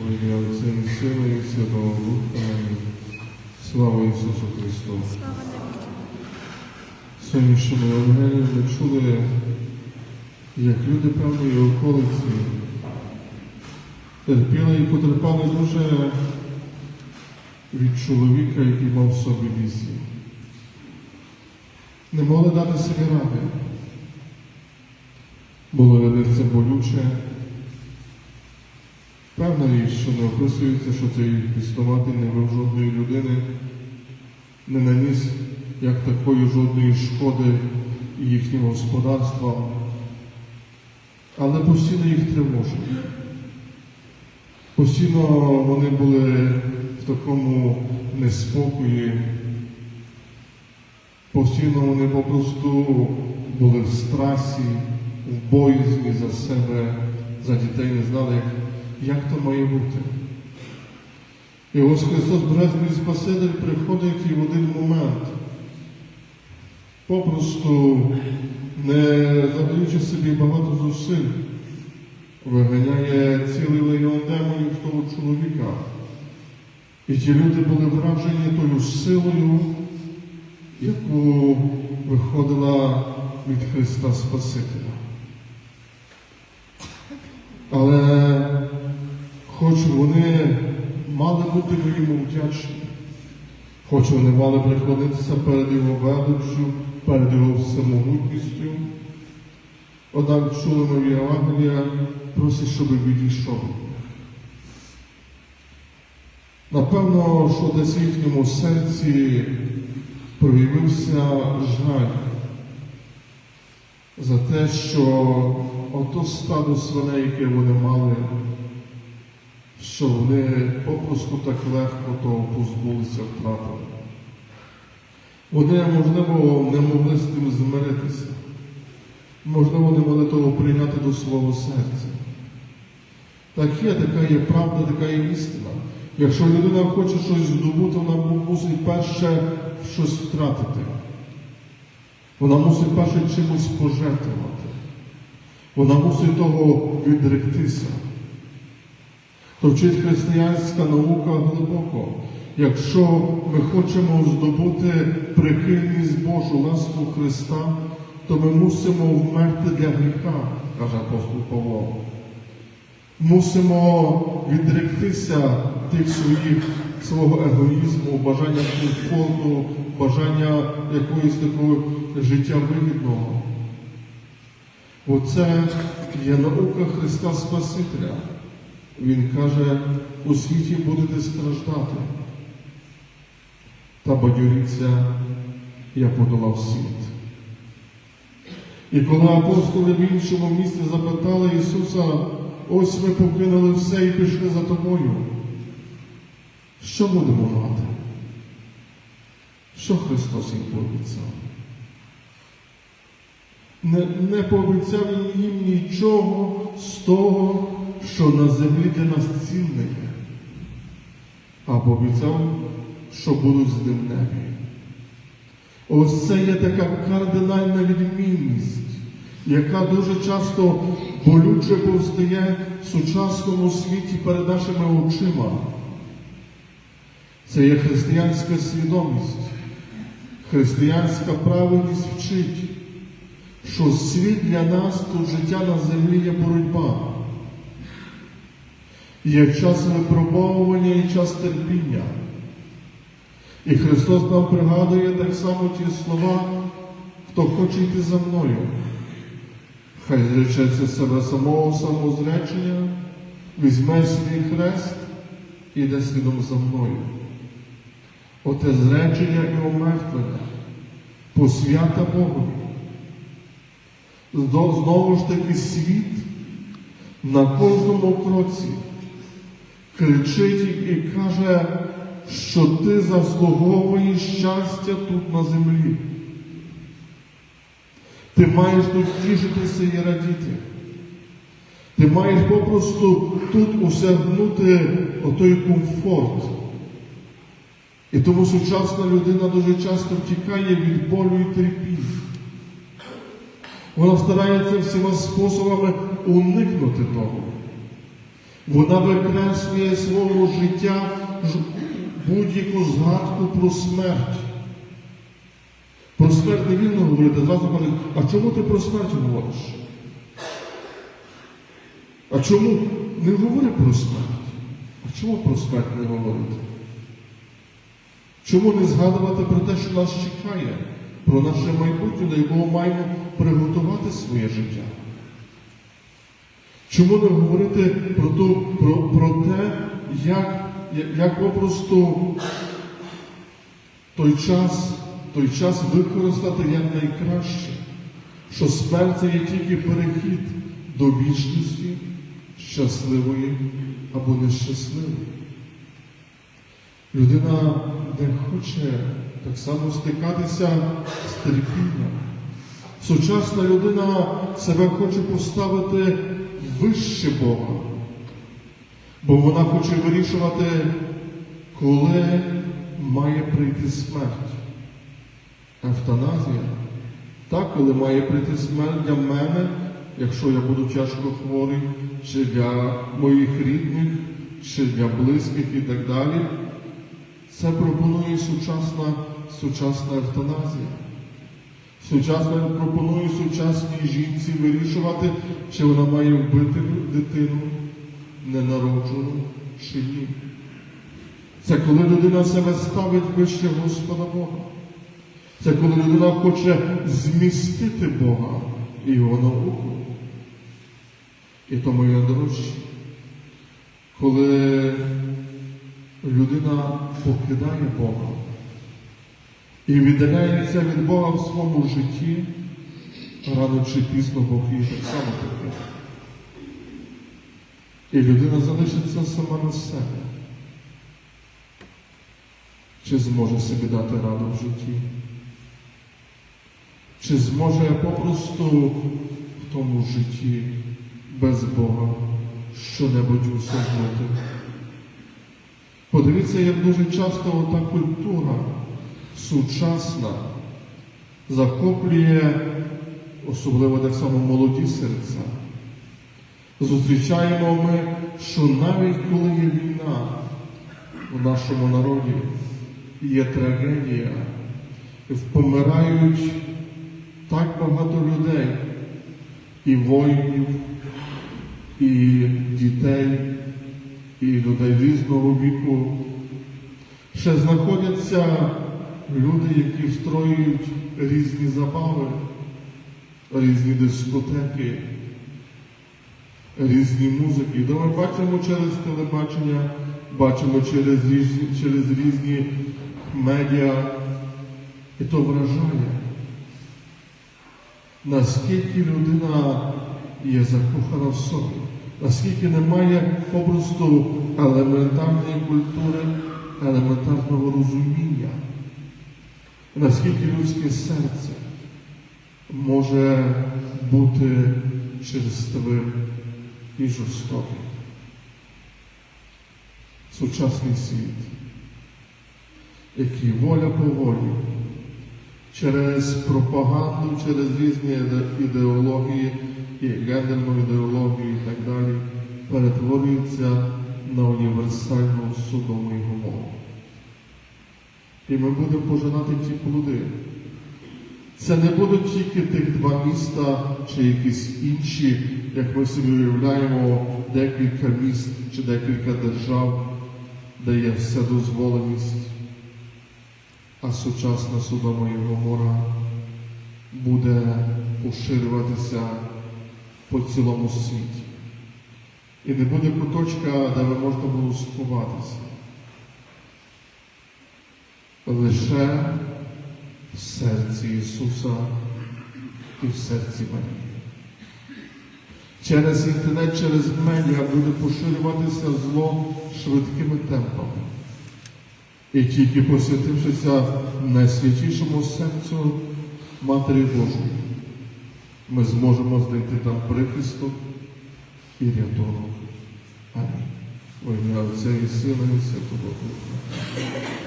У ім'я Отця і Сина і Святого Духа. Слава Ісусу Христу! Сьогоднішньому Євангелії ми чули, як люди певної околиці терпіли і потерпали дуже від чоловіка, який мав в собі візі. Не могли дати собі ради. Було це болюче. Річ, що не описується, що цей пістоватий не вив жодної людини, не наніс як такої жодної шкоди їхнім господарствам, але постійно їх тривожить. Постійно вони були в такому неспокої, постійно вони попросту були в страсі, в боязні за себе, за дітей не знали, як, як то має бути. І ось Христос Божественний Спаситель приходить і в один момент, попросту не задаючи собі багато зусиль, виганяє цілий легіон демонів того чоловіка. І ті люди були вражені тою силою, яку виходила від Христа Спасителя. Але хоч вони мали бути йому вдячні, хоч вони мали приклонитися перед його величчю, перед його всемогутністю, однак чули ми в Євангелія, просить, щоб відійшов. Напевно, що десь в їхньому серці проявився жаль за те, що ото стадо свиней, яке вони мали, що вони попросту так легко того позбулися втратили. Вони, можливо, не могли з тим змиритися. Можливо, не могли того прийняти до свого серця. Так є, така є правда, така є істина. Якщо людина хоче щось здобути, вона мусить перше щось втратити. Вона мусить перше чимось пожертвувати. Вона мусить того відректися. То вчить християнська наука глибоко. Якщо ми хочемо здобути прихильність Божу, ласку Христа, то ми мусимо вмерти для гріха, каже апостол Павло. Мусимо відректися тих своїх свого егоїзму, бажання комфорту, бажання якоїсь такого життя вигідного. Оце є наука Христа Спасителя. Він каже, у світі будете страждати. Та бадьоріться, я подолав світ. І коли апостоли в іншому місці запитали Ісуса, ось ми покинули все і пішли за тобою. Що будемо мати? Що Христос їм пообіцяв? Не, не пообіцяв їм нічого з того, що на землі для нас є, а пообіцяв, що будуть з ним небі. Ось це є така кардинальна відмінність, яка дуже часто болюче повстає в сучасному світі перед нашими очима. Це є християнська свідомість, християнська правильність вчить, що світ для нас тут життя на землі є боротьба. Є час випробовування і час терпіння. І Христос нам пригадує так само ті слова, хто хоче йти за мною. Хай зречеться себе самого самозречення, візьме свій хрест і йде слідом за мною. Оте зречення і омертвення, посвята Богові. Знову ж таки світ на кожному кроці кричить і каже, що ти заслуговуєш щастя тут на землі. Ти маєш тут тішитися і радіти. Ти маєш попросту тут усягнути отой комфорт. І тому сучасна людина дуже часто втікає від болю і терпіння. Вона старається всіма способами уникнути того. Вона викреслює свого життя будь-яку згадку про смерть. Про смерть не вільно говорити, зразу кажуть, а чому ти про смерть говориш? А чому не говори про смерть? А чому про смерть не говорити? Чому не згадувати про те, що нас чекає, про наше майбутнє, до якого маємо приготувати своє життя? Чому не говорити про, ту, про, про те, як- як попросту той час, той час використати як найкраще, що смерть це є тільки перехід до вічності щасливої або нещасливої. Людина не хоче так само стикатися з терпінням. Сучасна людина себе хоче поставити вище Бога, бо вона хоче вирішувати, коли має прийти смерть. Евтаназія. Так, коли має прийти смерть для мене, якщо я буду тяжко хворий, чи для моїх рідних, чи для близьких і так далі. Це пропонує сучасна, сучасна евтаназія. Сучасно пропонує сучасній жінці вирішувати, чи вона має вбити дитину ненароджену чи ні. Це коли людина себе ставить вище Господа Бога. Це коли людина хоче змістити Бога і його науку. І тому я дорожчі, коли людина покидає Бога і віддаляється від Бога в своєму житті, рано чи пізно Бог її так само покине. І людина залишиться сама на себе. Чи зможе собі дати раду в житті? Чи зможе попросту в тому житті без Бога що-небудь усягнути? Подивіться, як дуже часто ота культура сучасна захоплює, особливо так само молоді серця. Зустрічаємо ми, що навіть коли є війна в нашому народі, є трагедія, помирають так багато людей, і воїнів, і дітей, і людей різного віку. Ще знаходяться люди, які строюють різні забави, різні дискотеки, різні музики. То ми бачимо через телебачення, бачимо через різні, через різні медіа, і то вражає, наскільки людина є закохана в собі, наскільки немає попросту елементарної культури, елементарного розуміння, наскільки людське серце може бути черствим і жорстоким. Сучасний світ, який воля по волі, через пропаганду, через різні ідеології, і гендерну ідеологію і так далі, перетворюється на універсальну судому і гомору. І ми будемо пожинати ті плоди. Це не будуть тільки тих два міста чи якісь інші, як ми собі уявляємо, декілька міст чи декілька держав, де є вседозволеність, а сучасна Содома і Гомора буде поширюватися по цілому світі. І не буде куточка, де ви можете було сховатися. Лише в серці Ісуса і в серці Марії. Через інтернет, через медіа буде поширюватися зло швидкими темпами. І тільки посвятившися найсвятішому серцю Матері Божої, ми зможемо знайти там прихисток і рятунок. Амінь. Во ім'я Отця і Сина і Святого Духа.